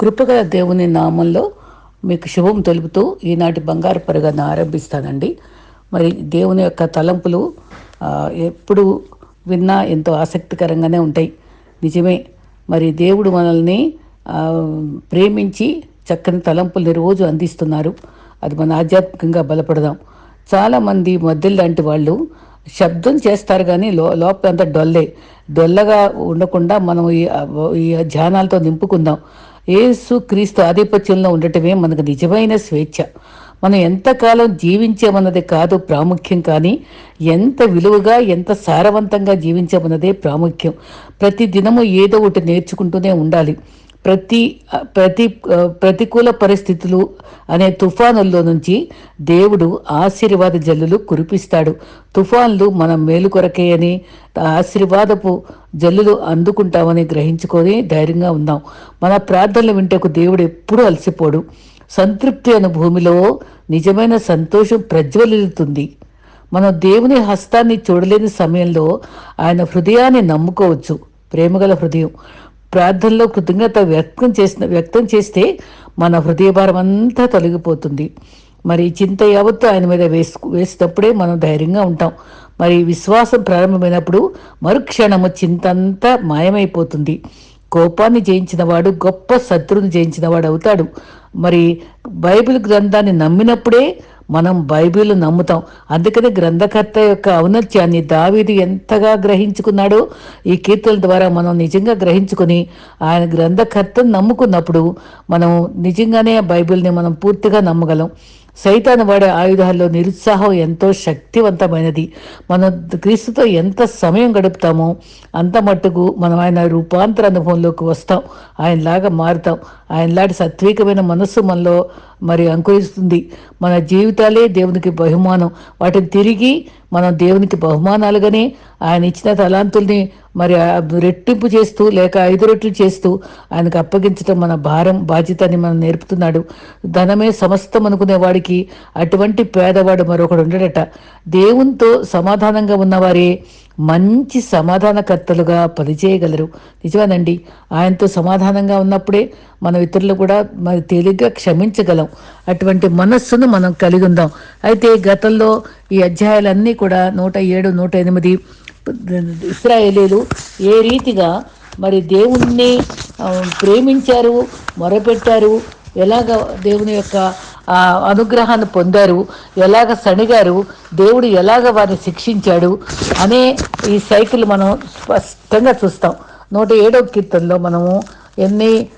కృపగల దేవుని నామంలో మీకు శుభం తెలుపుతూ ఈనాటి బంగారు పరుగను ఆరంభిస్తానండి. మరి దేవుని యొక్క తలంపులు ఎప్పుడు విన్నా ఎంతో ఆసక్తికరంగానే ఉంటాయి. నిజమే మరి దేవుడు మనల్ని ప్రేమించి చక్కని తలంపుల్ని రోజు అందిస్తున్నారు. అది మన ఆధ్యాత్మికంగా బలపడదాం. చాలామంది మధ్యలో లాంటి వాళ్ళు శబ్దం చేస్తారు కానీ లో లోపల అంతా డొల్లే. డొల్లగా ఉండకుండా మనం ఈ ఈ ధ్యానాలతో నింపుకుందాం. ఏసు క్రీస్తు ఆధిపత్యంలో ఉండటమే మనకు నిజమైన స్వేచ్ఛ. మనం ఎంతకాలం జీవించామన్నది కాదు ప్రాముఖ్యం కానీ ఎంత విలువగా ఎంత సారవంతంగా జీవించామన్నదే ప్రాముఖ్యం. ప్రతి దినము ఏదో ఒకటి నేర్చుకుంటూనే ఉండాలి. ప్రతి ప్రతి ప్రతికూల పరిస్థితులు అనే తుఫానుల్లో నుంచి దేవుడు ఆశీర్వాద జల్లులు కురిపిస్తాడు. తుఫాన్లు మన మేలు కొరకే అని ఆశీర్వాదపు జల్లులు అందుకుంటామని గ్రహించుకొని ధైర్యంగా ఉందాం మన ప్రార్థనలు వింటకు దేవుడు ఎప్పుడూ అలసిపోడు. సంతృప్తి అనే భూమిలో నిజమైన సంతోషం ప్రజ్వలిల్లుతుంది. మనం దేవుని హస్తాన్ని చూడలేని సమయంలో ఆయన హృదయాన్ని నమ్ముకోవచ్చు. ప్రేమగల హృదయం. ప్రార్థనలో కృతజ్ఞత వ్యక్తం చేసిన వ్యక్తం చేస్తే మన హృదయభారం అంతా తొలగిపోతుంది. మరి చింత యావత్తు ఆయన మీద వేసు వేసినప్పుడే మనం ధైర్యంగా ఉంటాం. మరి విశ్వాసం ప్రారంభమైనప్పుడు మరుక్షణము చింత అంతా మాయమైపోతుంది. కోపాన్ని జయించిన వాడు గొప్ప శత్రువుని జయించిన వాడు అవుతాడు. మరి బైబిల్ గ్రంథాన్ని నమ్మినప్పుడే మనం బైబిల్ నమ్ముతాం. అందుకనే గ్రంథకర్త యొక్క ఔన్నత్యాన్ని దావీదు ఎంతగా గ్రహించుకున్నాడో ఈ కీర్తన ద్వారా మనం నిజంగా గ్రహించుకుని ఆయన గ్రంథకర్తను నమ్ముకున్నప్పుడు మనం నిజంగానే బైబిల్ని మనం పూర్తిగా నమ్మగలం. సైతాన్ని వాడే ఆయుధాల్లో నిరుత్సాహం ఎంతో శక్తివంతమైనది. మనం క్రీస్తుతో ఎంత సమయం గడుపుతామో అంత మట్టుకు మనం ఆయన రూపాంతర అనుభవంలోకి వస్తాం. ఆయనలాగా మారుతాం. ఆయనలాంటి సత్వికమైన మనస్సు మనలో మరి అంకురిస్తుంది. మన జీవితాలే దేవునికి బహుమానం. వాటిని తిరిగి మనం దేవునికి బహుమానాలుగానే ఆయన ఇచ్చిన తలాంతుల్ని మరి రెట్టింపు చేస్తూ లేక ఐదు రెట్లు చేస్తూ ఆయనకు అప్పగించడం మన భారం బాధ్యతని మనం నేర్పుతున్నాడు. ధనమే సమస్తం అనుకునే వాడికి అటువంటి పేదవాడు మరొకడు ఉండడట. దేవునితో సమాధానంగా ఉన్నవారే మంచి సమాధానకర్తలుగా పనిచేయగలరు. నిజమేనండి. ఆయనతో సమాధానంగా ఉన్నప్పుడే మనం ఇతరులు కూడా మరి తేలిగ్గా క్షమించగలం. అటువంటి మనస్సును మనం కలిగి ఉందాం. అయితే గతంలో ఈ అధ్యాయాలన్నీ కూడా నూట ఏడు నూట ఎనిమిది ఇస్రాయేలీలు ఏ రీతిగా మరి దేవుణ్ణి ప్రేమించారు మొరపెట్టారు ఎలాగ దేవుని యొక్క అనుగ్రహాన్ని పొందారు? ఎలాగ సణిగారు? దేవుడు ఎలాగ వారిని శిక్షించాడు? అనే ఈ సైకిల్ మనం స్పష్టంగా చూస్తాం. నూట ఏడవ కీర్తనలో మనము ఎన్ని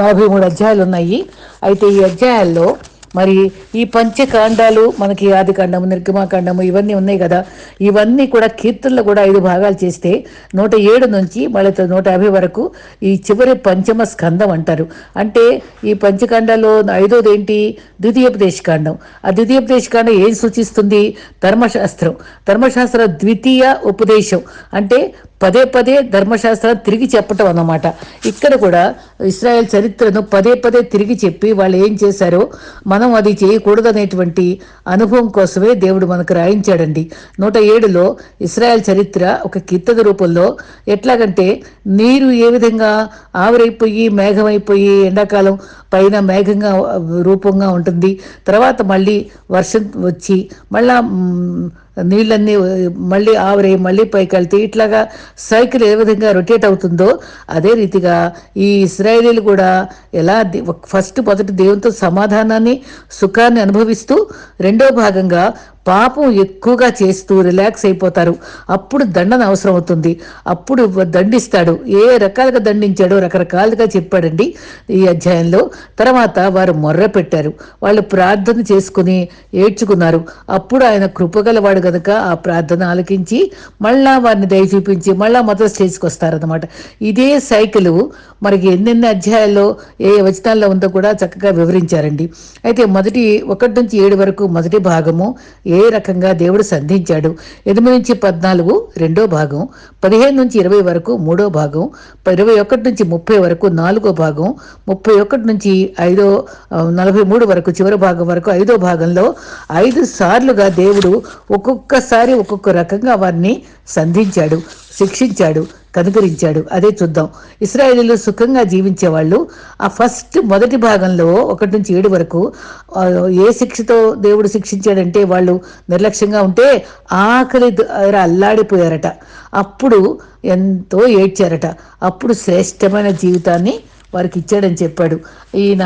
నలభై మూడు అధ్యాయాలు ఉన్నాయి. అయితే ఈ అధ్యాయాల్లో మరి ఈ పంచకాండాలు మనకి ఆదికాండము నిర్గమాకాండము ఇవన్నీ ఉన్నాయి కదా. ఇవన్నీ కూడా కీర్తనలు కూడా ఐదు భాగాలు చేస్తే నూట ఏడు నుంచి మళ్ళీ నూట యాభై వరకు ఈ చివరి పంచమ స్కందం అంటారు. అంటే ఈ పంచకాండాలో ఐదోది ఏంటి? ద్వితీయోపదేశకాండం ఆ ద్వితీయోపదేశకాండం ఏం సూచిస్తుంది? ధర్మశాస్త్రం. ధర్మశాస్త్ర ద్వితీయ ఉపదేశం. అంటే పదే పదే ధర్మశాస్త్రాన్ని తిరిగి చెప్పటం అన్నమాట. ఇక్కడ కూడా ఇస్రాయల్ చరిత్రను పదే పదే తిరిగి చెప్పి వాళ్ళు ఏం చేశారో మనం అది చేయకూడదనేటువంటి అనుభవం కోసమే దేవుడు మనకు రాయించాడండి. నూట ఏడులో ఇస్రాయల్ చరిత్ర ఒక కీర్తన రూపంలో ఎట్లాగంటే నీరు ఏ విధంగా ఆవిరైపోయి మేఘమైపోయి ఎండాకాలం పైన మేఘంగా రూపంగా ఉంటుంది తర్వాత మళ్ళీ వర్షం వచ్చి మళ్ళా నీళ్ళన్నీ మళ్ళీ ఆవిరై మళ్ళీ పైకి వెళ్తే ఇట్లాగా సైకిల్ ఏ విధంగా రొటేట్ అవుతుందో అదే రీతిగా ఈ ఇస్రాయేలీలు కూడా ఎలా ఫస్ట్ మొదటి దేవునితో సమాధానాన్ని సుఖాన్ని అనుభవిస్తూ రెండో భాగంగా పాపం ఎక్కువగా చేస్తూ రిలాక్స్ అయిపోతారు. అప్పుడు దండన అవసరం అవుతుంది. అప్పుడు దండిస్తాడు. ఏ రకాలుగా దండించాడో రకరకాలుగా చెప్పాడండి ఈ అధ్యాయంలో. తర్వాత వారు మొర్ర పెట్టారు. వాళ్ళు ప్రార్థన చేసుకుని ఏడ్చుకున్నారు. అప్పుడు ఆయన కృపగలవాడు గనక ఆ ప్రార్థన ఆలకించి మళ్ళా వారిని దయ చూపించి మళ్ళా మొదటి స్టేజ్కి వస్తారనమాట ఇదే సైకిల్ మనకి ఎన్నెన్ని అధ్యాయాల్లో ఏ వచనాల్లో ఉందో కూడా చక్కగా వివరించారండి. అయితే మొదటి ఒకటి నుంచి ఏడు వరకు మొదటి భాగము ఏ రకంగా దేవుడు సంధించాడు? ఎనిమిది నుంచి పద్నాలుగు రెండో భాగం పదిహేను నుంచి ఇరవై వరకు మూడో భాగం ఇరవై ఒకటి నుంచి ముప్పై వరకు నాలుగో భాగం ముప్పై ఒకటి నుంచి ఐదో నలభై మూడు వరకు చివరి భాగం వరకు ఐదో భాగంలో ఐదు సార్లుగా దేవుడు ఒక్కొక్కసారి ఒక్కొక్క రకంగా వారిని సంధించాడు శిక్షించాడు. కనుకరించాడు. అదే చూద్దాం. ఇస్రాయేలీలు సుఖంగా జీవించేవాళ్ళు. ఆ ఫస్ట్ మొదటి భాగంలో ఒకటి నుంచి ఏడు వరకు ఏ శిక్షతో దేవుడు శిక్షించాడంటే వాళ్ళు నిర్లక్ష్యంగా ఉంటే ఆకలి దగ్గర అల్లాడిపోయారట. అప్పుడు ఎంతో ఏడ్చారట. అప్పుడు శ్రేష్టమైన జీవితాన్ని వారికి ఇచ్చాడని చెప్పాడు. ఈయన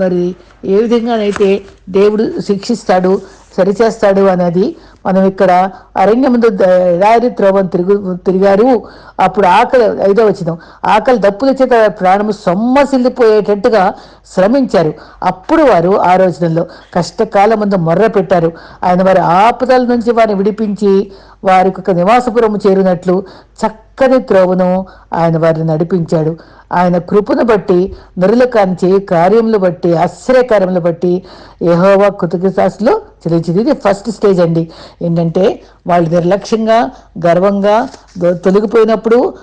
మరి ఏ విధంగానైతే దేవుడు శిక్షిస్తాడు సరిచేస్తాడు అనేది మనం ఇక్కడ అరణ్య ముందు ఎడారి త్రోవని తిరుగు తిరిగారు. అప్పుడు ఆకలి ఐదో వచ్చిన ఆకలి దప్పుల చేత ప్రాణము సొమ్మసిల్లిపోయేటట్టుగా శ్రమించారు. అప్పుడు వారు ఆ రోజులలో కష్టకాలం ముందు మొర్ర పెట్టారు. ఆయన వారి ఆపదల నుంచి వారిని విడిపించి వారికి ఒక నివాసపురము చేరినట్లు చక్కని త్రోవను ఆయన వారిని నడిపించాడు. ఆయన కృపను బట్టి నరుల కార్యములు బట్టి ఆశ్చర్యకార్యములు బట్టి యహోవా కృతజ్ఞతాస్తులు చెల్లించింది ఇది ఫస్ట్ స్టేజ్ అండి. ఏంటంటే వాళ్ళు నిర్లక్ష్యంగా గర్వంగా తొలగిపోయినప్పుడు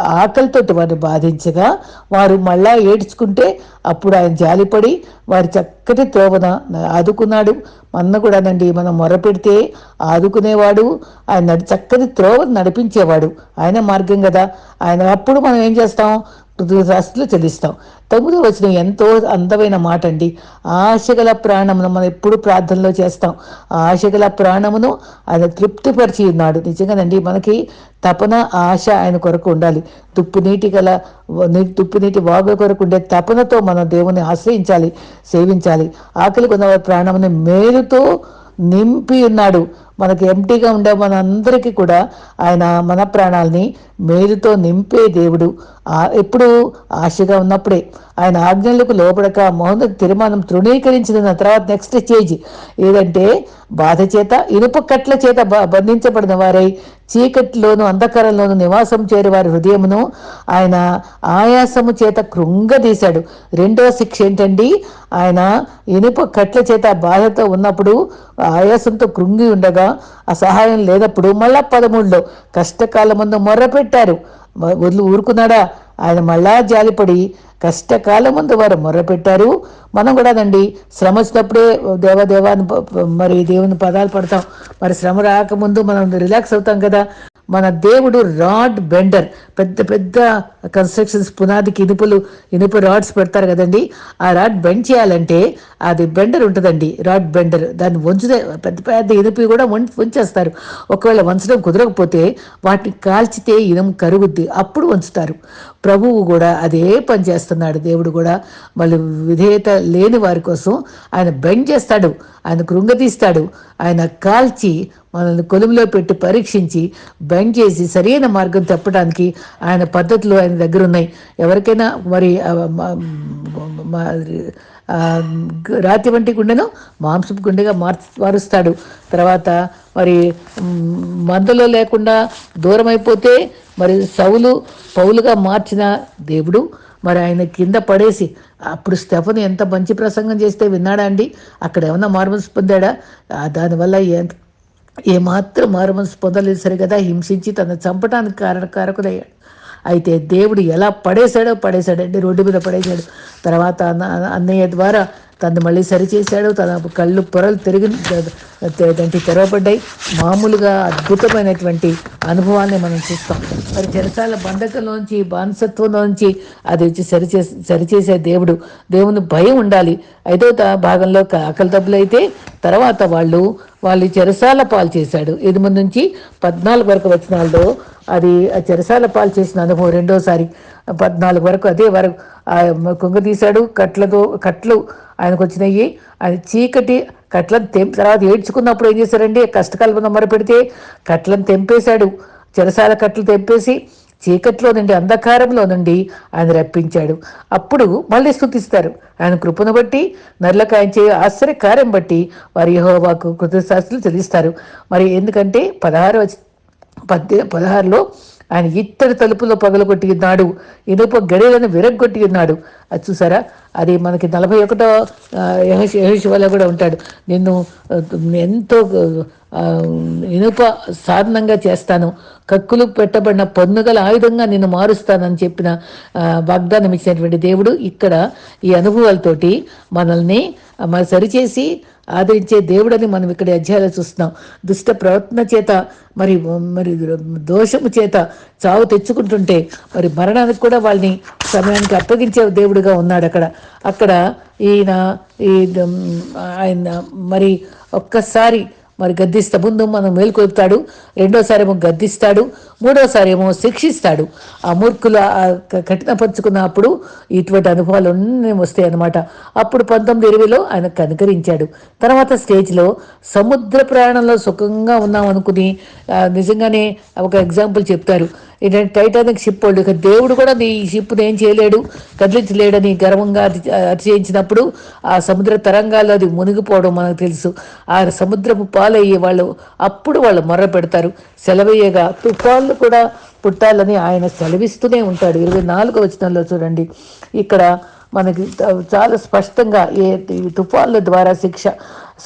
ఆకలితోటి వారిని బాధించగా వారు మళ్ళా ఏడ్చుకుంటే అప్పుడు ఆయన జాలిపడి వారి చక్కటి త్రోవన ఆదుకున్నాడు. మన కూడానండి మనం మొరపెడితే ఆదుకునేవాడు ఆయన నడి చక్కని త్రోవను నడిపించేవాడు. ఆయన మార్గం కదా. ఆయన అప్పుడు మనం ఏం చేస్తాం? కృతజ్ఞతాస్తులు చెల్లిస్తాం. తొమ్మిదో వచ్చిన ఎంతో అందమైన మాట అండి ఆశగల ప్రాణమును మనం ఎప్పుడు ప్రార్థనలో చేస్తాం. ఆశగల ప్రాణమును ఆయన తృప్తిపరిచి ఉన్నాడు. నిజంగానండి మనకి తపన ఆశ ఆయన కొరకు ఉండాలి. తుప్పు నీటి గల నీ- తుప్పు నీటి వాగు కొరకు ఉండే తపనతో మనం దేవుని ఆశ్రయించాలి సేవించాలి. ఆకలి కొన్న ప్రాణముని మేలుతో నింపి ఉన్నాడు. మనకి ఎంటీగా ఉండే మనందరికీ కూడా ఆయన మన ప్రాణాలని మేలుతో నింపే దేవుడు. ఆ ఎప్పుడు ఆశగా ఉన్నప్పుడే ఆయన ఆజ్ఞలకు లోపడక మౌన తీర్మానం తృణీకరించిన తర్వాత నెక్స్ట్ స్టేజ్ ఏదంటే బాధ చేత ఇనుప కట్ల చేత బంధించబడిన వారై చీకటిలోను అంధకారంలోను నివాసం చేరి వారి హృదయమును ఆయన ఆయాసము చేత కృంగదీశాడు. రెండవ శిక్ష ఏంటండి? ఆయన ఇనుప కట్ల చేత బాధతో ఉన్నప్పుడు ఆయాసంతో కృంగి ఉండగా ఆ సహాయం లేనప్పుడు మళ్ళా పదమూడులో కష్టకాలం ముందు మొర్ర పెట్టారు వదిలి ఊరుకున్నాడా? ఆయన మళ్ళా జాలిపడి కష్టకాలం ముందు వారు మొర్రపెట్టారు మనం కూడా అండి శ్రమ వచ్చినప్పుడే దేవదేవాన్ని మరి దేవుని పదాలు పడతాం. మరి శ్రమ రాకముందు మనం రిలాక్స్ అవుతాం కదా. మన దేవుడు రాడ్ బెండర్. పెద్ద పెద్ద కన్స్ట్రక్షన్స్ పునాదికి ఇనుపులు ఇనుప రాడ్స్ పెడతారు కదండి. ఆ రాడ్ బెండ్ చేయాలంటే అది బెండర్ ఉంటుందండి రాడ్ బెండర్ దాన్ని వంచుదే పెద్ద పెద్ద ఇనుపు కూడా వం వంచేస్తారు. ఒకవేళ వంచడం కుదరకపోతే వాటిని కాల్చితే ఇనం కరుగుద్ది అప్పుడు వంచుతారు. ప్రభువు కూడా అదే పని చేస్తున్నాడు దేవుడు కూడా మళ్ళీ విధేయత లేని వారి కోసం ఆయన బెండ్ చేస్తాడు ఆయన కృంగతీస్తాడు ఆయన కాల్చి మనల్ని కొలుములో పెట్టి పరీక్షించి బెండ్ చేసి సరైన మార్గం తప్పడానికి ఆయన పద్ధతులు ఆయన దగ్గర ఉన్నాయి. ఎవరికైనా మరి రాతి వంటి గుండెను మాంసపు గుండెగా మార్చి మారుస్తాడు. తర్వాత మరి మ్, మందలో లేకుండా దూరం అయిపోతే మరి సౌలు పౌలుగా మార్చిన దేవుడు మరి ఆయన కింద పడేసి అప్పుడు స్టెఫన్ ఎంత మంచి ప్రసంగం చేస్తే విన్నాడా అండి? అక్కడ ఏమన్నా మార్మల్స్ పొందాడా? దానివల్ల ఎంత ఏమాత్రం మారుమనసు పొందలేదు కదా హింసించి తను చంపడానికి కారణ కారకుడయ్యాడు అయితే దేవుడు ఎలా పడేశాడో పడేశాడండి రోడ్డు మీద పడేశాడు. తర్వాత అన్న అన్నయ్య ద్వారా తను మళ్ళీ సరిచేశాడు తన కళ్ళు పొరలు తిరిగి దాంట్లో తెరవబడ్డాయి. మామూలుగా అద్భుతమైనటువంటి అనుభవాన్ని మనం చూస్తాం. మరి చెరసాల బంధకంలోంచి బానిసత్వంలోంచి అది వచ్చి సరిచే సరిచేసే దేవుడు దేవుని భయం ఉండాలి. ఐదో భాగంలో ఆకలి దెబ్బలు అయితే తర్వాత వాళ్ళు వాళ్ళు చెరసాల పాలు చేశాడు. ఎనిమిది నుంచి పద్నాలుగు వరకు వచ్చినాల్లో అది ఆ చెరసాల పాలు చేసిన అనుభవం రెండోసారి పద్నాలుగు వరకు అదే వరకు కుంగ తీశాడు కట్లతో కట్లు ఆయనకు వచ్చినాయి ఆయన చీకటి కట్లను తెంపి తర్వాత ఏడ్చుకున్నప్పుడు ఏం చేశారండి కష్టకాలం మొర పెడితే కట్లను తెంపేశాడు. చెరసాల కట్లు తెంపేసి చీకట్లో నుండి అంధకారంలో నుండి ఆయన రప్పించాడు. అప్పుడు మళ్ళీ స్థుతిస్తారు ఆయన కృపను బట్టి నరులకు ఆయన చే ఆశ్చర్య కార్యం బట్టి వారి యహోవాకు కృతశాస్త్రులు చెల్లిస్తారు. మరి ఎందుకంటే పదహారు పద్దె పదహారులో ఆయన ఇత్తడి తలుపులో పగలగొట్టి ఉన్నాడు ఇనుప గడియలను విరగ్గొట్టి ఉన్నాడు అది చూసారా? అది మనకి నలభై ఒకటో యహోశివలో కూడా ఉంటాడు. నిన్ను ఎంతో ఇనుప సాధనంగా చేస్తాను. కక్కులు పెట్టబడిన పన్నుగల ఆయుధంగా నిన్ను మారుస్తానని చెప్పిన వాగ్దానం ఇచ్చినటువంటి దేవుడు ఇక్కడ ఈ అనుభవాలతోటి మనల్ని మరి సరిచేసి ఆదరించే దేవుడని మనం ఇక్కడ అధ్యాయాలు చూస్తున్నాం. దుష్ట ప్రవర్తన చేత మరి మరి దోషము చేత చావు తెచ్చుకుంటుంటే మరి మరణానికి కూడా వాళ్ళని సమయానికి అప్పగించే దేవుడుగా ఉన్నాడు అక్కడ. అక్కడ ఈయన ఈ ద- ఆయన మరి ఒక్కసారి మరి గద్దిస్తా ముందు మనం మేలుకొలుపుతాడు. రెండోసారి ఏమో గద్దిస్తాడు. మూడోసారి ఏమో శిక్షిస్తాడు. ఆ మూర్ఖుల కఠినపరుచుకున్నప్పుడు ఇటువంటి అనుభవాలు వస్తాయి అన్నమాట. అప్పుడు పంతొమ్మిది ఇరవైలో ఆయన కనుకరించాడు. తర్వాత స్టేజ్లో సముద్ర ప్రయాణంలో సుఖంగా ఉన్నాం అనుకుని నిజంగానే ఒక ఎగ్జాంపుల్ చెప్తారు. ఏంటంటే టైటానిక్ షిప్ వాళ్ళు ఇక దేవుడు కూడా నీ షిప్ని ఏం చేయలేడు కదిలించలేడని గర్వంగా అతిశయించినప్పుడు ఆ సముద్ర తరంగాల్లో అది మునిగిపోవడం మనకు తెలుసు. ఆ సముద్రపు పాలయ్యే వాళ్ళు అప్పుడు వాళ్ళు మొర్ర పెడతారు. సెలవయ్యగా తుఫాన్లు కూడా పుట్టాలని ఆయన సెలవిస్తూనే ఉంటాడు. ఇరవై నాలుగు వచనంలో చూడండి. ఇక్కడ మనకి చాలా స్పష్టంగా ఏ ఈ తుఫాన్ల ద్వారా శిక్ష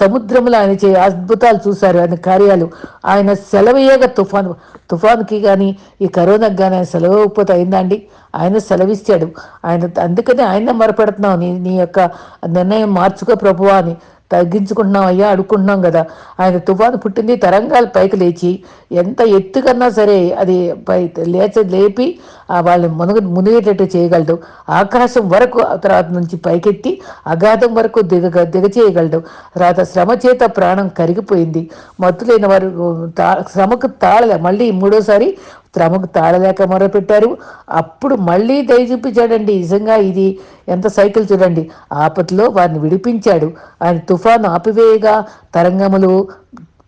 సముద్రంలో ఆయన చే అద్భుతాలు చూశారు ఆయన కార్యాలు. ఆయన సెలవేయగా తుఫాను తుఫాన్కి కానీ ఈ కరోనాకి కానీ ఆయన సెలవు అయిందండి ఆయన సెలవిస్తాడు. ఆయన అందుకనే ఆయన మరపడుతున్నావు. నీ నీ యొక్క నిర్ణయం మార్చుకో ప్రభువా అని తగ్గించుకుంటున్నాం అయ్యా అడుక్కుంటున్నాం కదా. ఆయన తుఫాను పుట్టింది తరంగాలు పైకి లేచి ఎంత ఎత్తుకన్నా సరే అది పై లేచ లేపి వాళ్ళని మునుగ మునిగేటట్టు చేయగలడు. ఆకాశం వరకు తర్వాత నుంచి పైకెత్తి అగాధం వరకు దిగ దిగ చేయగలడు. తర్వాత శ్రమ చేత ప్రాణం కరిగిపోయింది. మత్తులైన వారు తా శ్రమకు తాళలే మళ్ళీ మూడోసారి త్రమకు తాళలేక మొరపెట్టారు. అప్పుడు మళ్ళీ దయ చూపించాడండి నిజంగా ఇది ఎంత సైకిల్ చూడండి. ఆపత్లో వారిని విడిపించాడు. ఆయన తుఫాను ఆపివేయగా తరంగములు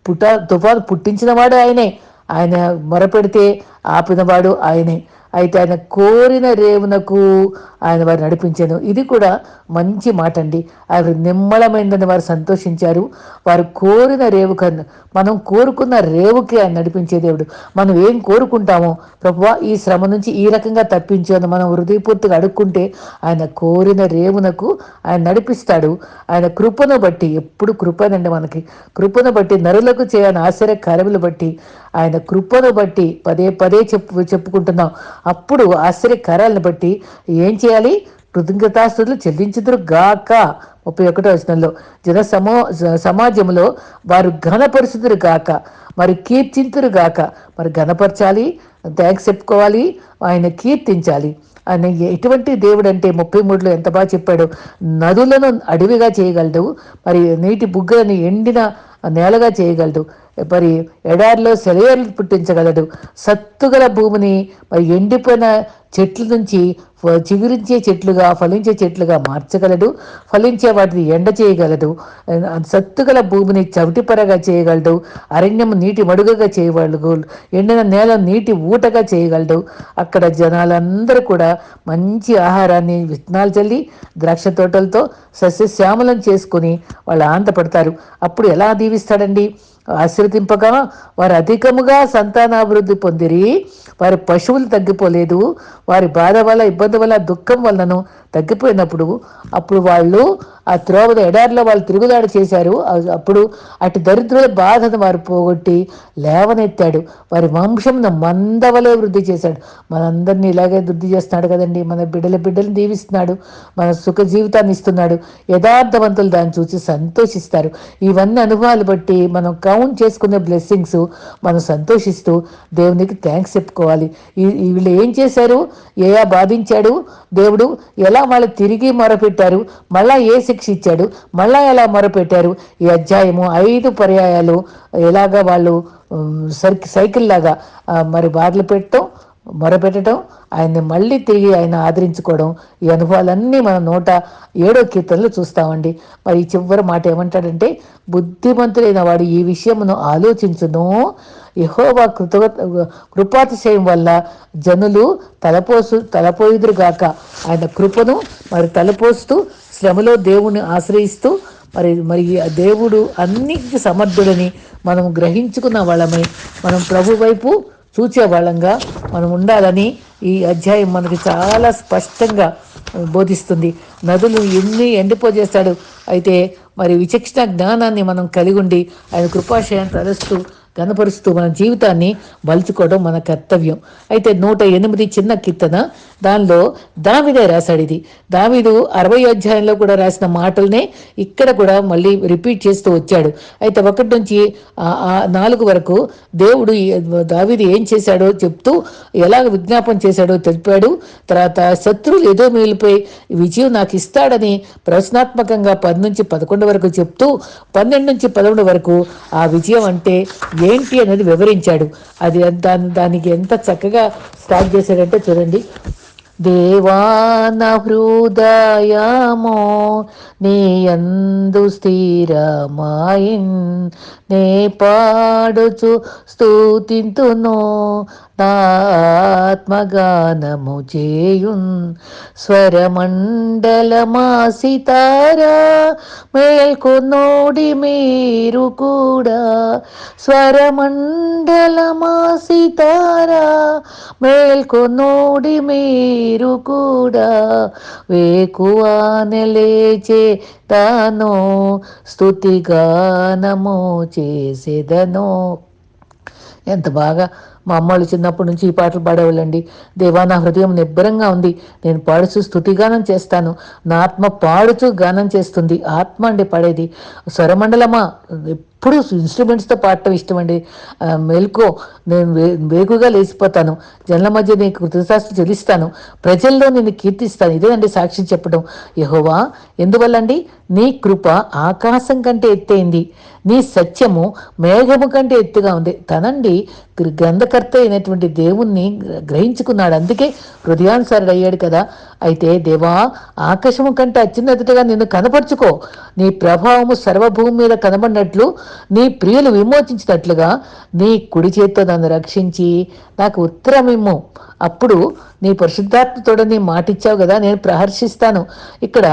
పుట తుఫాను పుట్టించినవాడు ఆయనే. ఆయన మొరపెడితే ఆపినవాడు ఆయనే. అయితే ఆయన కోరిన రేవునకు ఆయన వారు నడిపించాను. ఇది కూడా మంచి మాట అండి ఆయన నిమ్మలమైందని వారు సంతోషించారు. వారు కోరిన రేవు కన్ను మనం కోరుకున్న రేవుకి ఆయన నడిపించే దేవుడు. మనం ఏం కోరుకుంటామో ప్రభువా ఈ శ్రమ నుంచి ఈ రకంగా తప్పించు అని మనం హృదయపూర్తిగా అడుక్కుంటే ఆయన కోరిన రేవునకు ఆయన నడిపిస్తాడు. ఆయన కృపను బట్టి ఎప్పుడు కృపనండి మనకి. కృపను బట్టి నరులకు చేయని ఆశ్చర్య కార్యములు బట్టి ఆయన కృపను బట్టి పదే పదే చెప్పు చెప్పుకుంటున్నాం. అప్పుడు ఆశ్చర్య ఆశ్చర్యకారాలను బట్టి ఏం చేయాలి. కృతజ్ఞతాస్తులు చెల్లించుదురు గాక. ముప్పై ఒకటో వచనంలో జన సమో సమాజంలో వారు ఘనపరుచుదురు గాక. మరి కీర్తింతురు గాక. మరి ఘనపరచాలి థ్యాంక్స్ చెప్పుకోవాలి ఆయన కీర్తించాలి. ఆయన ఎటువంటి దేవుడు అంటే ముప్పై మూడులో ఎంత బాగా చెప్పాడు నదులను అడవిగా చేయగలడు మరి నీటి బుగ్గలను ఎండిన నేలగా చేయగలడు. మరి ఎడారిలో సెలయర్లు పుట్టించగలడు. సత్తుగల భూమిని మరి ఎండిపోయిన చెట్ల నుంచి చిగురించే చెట్లుగా ఫలించే చెట్లుగా మార్చగలడు. ఫలించే వాటిని ఎండ చేయగలడు. సత్తుగల భూమిని చవిటిపరగా చేయగలడు. అరణ్యం నీటి మడుగగా చేయగలడు. ఎండిన నేల నీటి ఊటగా చేయగలడు. అక్కడ జనాలందరూ కూడా మంచి ఆహారాన్ని విత్తనాలు చల్లి ద్రాక్ష తోటలతో సస్యశ్యామలం చేసుకుని వాళ్ళు ఆనందపడతారు. అప్పుడు ఎలా దీవిస్తాడండి? ఆశీర్వదింపగా వారు అధికముగా సంతానాభివృద్ధి పొందిరి. వారి పశువులు తగ్గిపోలేదు. వారి బాధ వల్ల ఇబ్బంది వల్ల దుఃఖం వలనను తగ్గిపోయినప్పుడు అప్పుడు వాళ్ళు ఆ త్రోవద ఎడారిలో వాళ్ళు తిరుగుదాడు చేశారు. అప్పుడు అటు దరిద్రుల బాధను వారు పోగొట్టి లేవనెత్తాడు. వారి వంశంను మందవలే వృద్ధి చేశాడు. మనందరినీ ఇలాగే వృద్ధి చేస్తున్నాడు కదండి. మన బిడ్డల బిడ్డలు దీవిస్తున్నాడు. మన సుఖ జీవితాన్ని ఇస్తున్నాడు. యథార్థవంతులు దాన్ని చూసి సంతోషిస్తారు. ఇవన్నీ అనుభవాలు బట్టి మనం కౌంట్ చేసుకునే బ్లెస్సింగ్స్ మనం సంతోషిస్తూ దేవునికి థ్యాంక్స్ చెప్పుకోవాలి. వీళ్ళు ఏం చేశారు? ఏయా బాధించాడు? దేవుడు ఎలా వాళ్ళు తిరిగి మొరపెట్టారు? మళ్ళా ఏ శిక్ష ఇచ్చాడు? మళ్ళా ఎలా మొరపెట్టారు? ఈ అధ్యాయము ఐదు పర్యాయాలు ఎలాగా వాళ్ళు సర్కి సైకిల్ లాగా మరి బాధలు పెట్టడం మొరపెట్టడం ఆయన్ని మళ్ళీ తిరిగి ఆయన ఆదరించుకోవడం ఈ అనుభవాలన్నీ మన నూట ఏడో కీర్తనలు చూస్తామండి. మరి ఈ చివరి మాట ఏమంటాడంటే బుద్ధిమంతుడైన వాడు ఈ విషయమును ఆలోచించును. యహోవా కృత కృపాతిశయం వల్ల జనులు తలపోసు తలపోయిదురుగాక ఆయన కృపను మరి తలపోస్తూ శ్రమలో దేవుణ్ణి ఆశ్రయిస్తూ మరి మరి ఆ దేవుడు అన్నిటికీ సమర్థుడని మనం గ్రహించుకున్న వాళ్ళమై మనం ప్రభు వైపు చూచే వాళ్ళంగా మనం ఉండాలని ఈ అధ్యాయం మనకి చాలా స్పష్టంగా బోధిస్తుంది. నదులు ఎన్ని ఎండిపోజేస్తాడు? అయితే మరి విచక్షణ జ్ఞానాన్ని మనం కలిగి ఉండి ఆయన కృపాశయాన్ని తలుస్తూ కనపరుస్తూ మన జీవితాన్ని మలుచుకోవడం మన కర్తవ్యం. అయితే నూట ఎనిమిది చిన్న కీర్తన దానిలో దావిదే రాశాడు ఇది దావిదు అరవై అధ్యాయంలో కూడా రాసిన మాటలనే ఇక్కడ కూడా మళ్ళీ రిపీట్ చేస్తూ వచ్చాడు. అయితే ఒకటి నుంచి నాలుగు వరకు దేవుడు దావిది ఏం చేశాడో చెప్తూ ఎలా విజ్ఞాపన చేశాడో తెలిపాడు తర్వాత శత్రువులు ఏదో మిగిలిపోయి విజయం నాకు ఇస్తాడని ప్రశ్నాత్మకంగా పది నుంచి పదకొండు వరకు చెప్తూ పన్నెండు నుంచి పదకొండు వరకు ఆ విజయం అంటే ఏంటి అనేది వివరించాడు. అది దాని దానికి ఎంత చక్కగా స్టార్ట్ చేశాడంటే చూడండి. దేవాన హృదయమో నీయందు స్థిరమాయిన్ నే పాడుచు స్థూతింతును ఆత్మగానము చేయున్. స్వరమండలమా సితారా మేల్కొన్నోడి మీరు కూడా. స్వరమండలమా సితారా మేల్కొన్నోడి మీరు కూడా వేకువాన లేచే తాను స్థుతిగానము చేసేదను. ఎంత బాగా మా అమ్మళ్ళు చిన్నప్పటి నుంచి ఈ పాటలు పాడేవాళ్ళండి. దేవా నా హృదయం నిబ్బరంగా ఉంది. నేను పాడుచు స్థుతిగానం చేస్తాను. నా ఆత్మ పాడుచు గానం చేస్తుంది. ఆత్మ అండి పాడేది. స్వరమండలమా? ఎప్పుడు ఇన్స్ట్రుమెంట్స్తో పాడటం ఇష్టం అండి మేల్కో నేను వే వేగుగా లేచిపోతాను. జన్ల మధ్య నీకు కృతశాస్త్రం చెల్లిస్తాను. ప్రజల్లో నేను కీర్తిస్తాను. ఇదే అండి సాక్షి చెప్పడం. యహోవా ఎందువల్లండి? నీ కృప ఆకాశం కంటే ఎత్తైంది. నీ సత్యము మేఘము కంటే ఎత్తుగా ఉంది. తనండి గ్రంథకర్త అయినటువంటి దేవుణ్ణి గ్రహించుకున్నాడు. అందుకే హృదయానుసారుడు అయ్యాడు కదా. అయితే దేవా ఆకాశము కంటే అత్యున్నతగా నిన్ను కనపరుచుకో. నీ ప్రభావము సర్వభూమి మీద కనబడినట్లు నీ ప్రియులు విమోచించినట్లుగా నీ కుడి చేత్తో నన్ను రక్షించి నాకు ఉత్తరమిమ్ము. అప్పుడు నీ పరిశుద్ధాత్మతోడ నీ మాటిచ్చావు కదా నేను ప్రహర్షిస్తాను. ఇక్కడ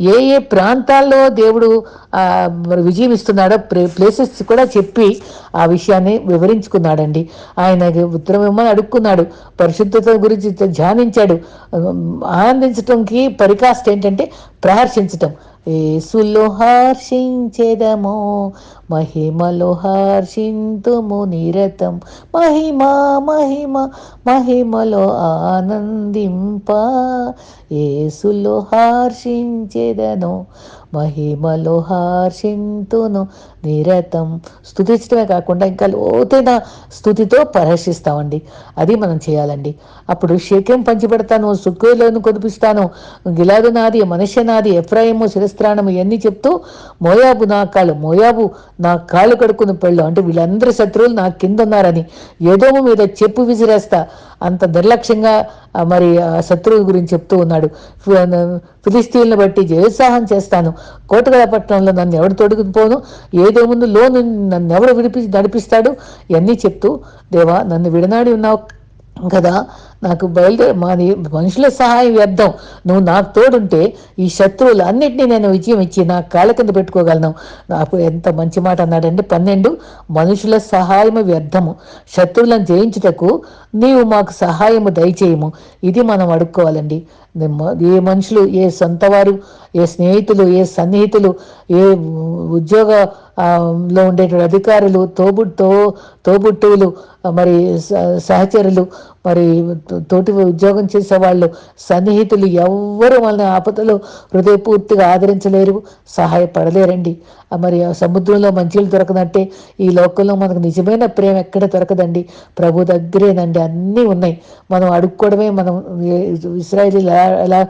ఏ ఏ ప్రాంతాల్లో దేవుడు విజయం ఇస్తున్నాడో ప్లేసెస్ కూడా చెప్పి ఆ విషయాన్ని వివరించుకున్నాడండి. ఆయన ఉత్తరం ఇమ్మని అడుక్కున్నాడు. పరిశుద్ధత గురించి ధ్యానించాడు. ఆనందించటంకి పరికాస్ట్ ఏంటంటే ప్రహర్షించటం. ఏసులో హర్షించేదమో మహిమలో హర్షింతుము నిరతం. మహిమ మహిమ మహిమలో ఆనందింప. ఏసులో హర్షించెదను మహిమలో హర్షింతును నిరతం. స్థుతించడమే కాకుండా ఇంకా లోతైన స్థుతితో పరీక్షిస్తామండి. అది మనం చేయాలండి. అప్పుడు శక్యం పంచిపెడతాను సుక్కులను కొనిపిస్తాను గిలాదు నాది మనుష్య నాది ఎఫ్రాయిము శిరస్త్రాణము ఇవన్నీ చెప్తూ మోయాబు నా మోయాబు నా కాళ్ళు కడుక్కుని పెళ్ళు. అంటే వీళ్ళందరి శత్రువులు నా కింద ఉన్నారని. ఏదోమో మీద చెప్పు విసిరేస్తా. అంత నిర్లక్ష్యంగా మరి శత్రువు గురించి చెప్తూ ఉన్నాడు. ఫిలిస్తీన్లు బట్టి జయోత్సాహం చేస్తాను. కోటగల పట్టణంలో నన్ను ఎవడు తొడుగుపోను ఏదేముందు లోను నన్ను ఎవడు విడిపి నడిపిస్తాడు? ఇవన్నీ చెప్తూ దేవా నన్ను విడనాడి ఉన్నావు. కదా? నాకు బయలుదేరి మాది మనుషుల సహాయం వ్యర్థం. నువ్వు నాకు తోడుంటే ఈ శత్రువులు అన్నింటినీ నేను విజయం ఇచ్చి నా కాళ్ళ కింద పెట్టుకోగలను. నాకు ఎంత మంచి మాట అన్నాడంటే పన్నెండు మనుషుల సహాయము వ్యర్థము. శత్రువులను జయించుటకు నీవు మాకు సహాయము దయచేయము. ఇది మనం అడుక్కోవాలండి. ఏ మనుషులు ఏ సొంతవారు ఏ స్నేహితులు ఏ సన్నిహితులు ఏ ఉద్యోగ లో ఉండేటువంటి అధికారులు తోబుట్టు తోబుట్టువులు మరి సహచరులు మరి తోటి ఉద్యోగం చేసే వాళ్ళు సన్నిహితులు ఎవ్వరు మన ఆపదలో హృదయపూర్తిగా ఆదరించలేరు సహాయపడలేరండి. మరి సముద్రంలో మంచిలు దొరకదంటే ఈ లోకంలో మనకు నిజమైన ప్రేమ ఎక్కడ దొరకదండి. ప్రభు దగ్గరేనండి అన్నీ ఉన్నాయి. మనం అడుక్కోవడమే మనం ఇస్రాయలీ ఎలా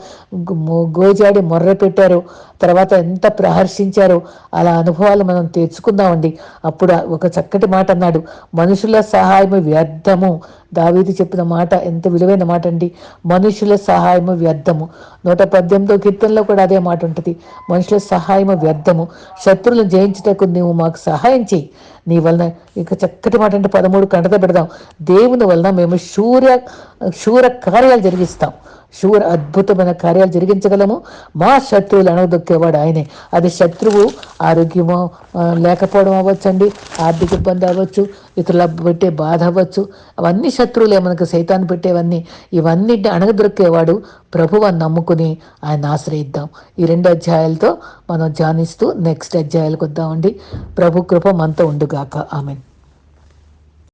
గోజాడి మొర్ర పెట్టారు తర్వాత ఎంత ప్రహర్షించారో అలా అనుభవాలు మనం తెచ్చుకుందామండి. అప్పుడు ఒక చక్కటి మాట అన్నాడు మనుషుల సహాయము వ్యర్థము. దావీది చెప్పిన మాట ఎంత విలువైన మాట అండి. మనుషుల సహాయము వ్యర్థము. నూట పద్దెనిమిదో కీర్తనలో కూడా అదే మాట ఉంటుంది. మనుషుల సహాయము వ్యర్థము. శత్రువులను జయించటకు నీవు మాకు సహాయం చేయి. నీ వలన ఇక చక్కటి మాట అంటే పదమూడు కంటత పెడదాం. దేవుని వలన మేము శూర్య శూర కార్యాలు జరిగిస్తాం. షూర్ అద్భుతమైన కార్యాలు జరిగించగలము. మా శత్రువులు అణగదొక్కేవాడు ఆయనే. అది శత్రువు ఆరోగ్యము లేకపోవడం అవ్వచ్చండి ఆర్థిక ఇబ్బంది అవ్వచ్చు ఇతరుల పెట్టే బాధ అవ్వచ్చు. అవన్నీ శత్రువులే మనకు సైతాన్ని పెట్టేవన్నీ. ఇవన్నిటిని అణగదొక్కేవాడు ప్రభువు అని నమ్ముకుని ఆయన ఆశ్రయిద్దాం. ఈ రెండు అధ్యాయాలతో మనం ధ్యానిస్తూ నెక్స్ట్ అధ్యాయాలకు వద్దామండి. ప్రభు కృప మనతో ఉండుగాక. ఆమెను.